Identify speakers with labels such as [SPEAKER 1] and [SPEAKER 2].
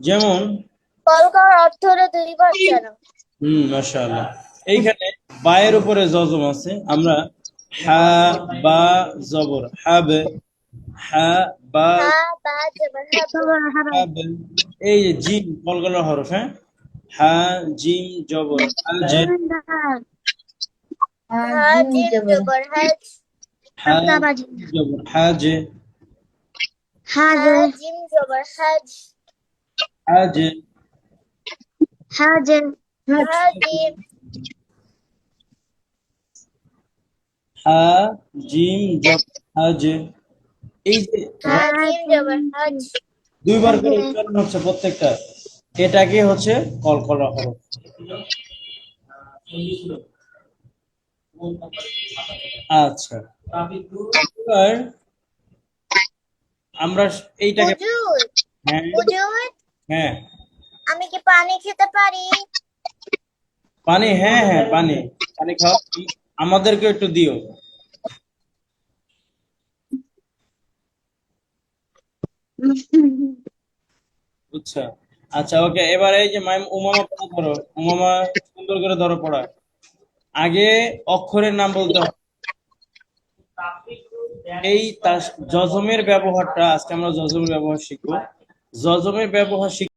[SPEAKER 1] যেমন
[SPEAKER 2] কলকার অর্থ হলো দুইবার কেন?
[SPEAKER 1] হুম মাশাআল্লাহ। এইখানে বায়ের উপরে জজম আছে। আমরা হা বা জবর। হাবে হা বা এই যে জিম কলকলার হরফ হ্যাঁ? হা জিম জবর। হাজে
[SPEAKER 2] হা জিম জবর। হাজ জিম জবর। হাজ
[SPEAKER 1] এই যে
[SPEAKER 2] হাজ
[SPEAKER 1] দুইবার করে উচ্চারণ হচ্ছে প্রত্যেকটা। এটাকে হচ্ছে কলকলা হরফ আচ্ছা। এবার আমরা এইটাকে হ্যাঁ। হ্যাঁ।
[SPEAKER 2] আমি কি পানি খেতে পারি?
[SPEAKER 1] পানি হ্যাঁ হ্যাঁ পানি। পানি খাও। আমাদেরকে একটু দিও। আচ্ছা। আচ্ছা ওকে। এবার এই যে মাইম উমামা পড়া ধরো। উমামা সুন্দর করে ধরো পড়া। আগে অক্ষরের নাম বলতে হবে। এই জজমের ব্যবহারটা আজকে আমরা জজমের ব্যবহার শিখব। জজমের ব্যবহার শিখ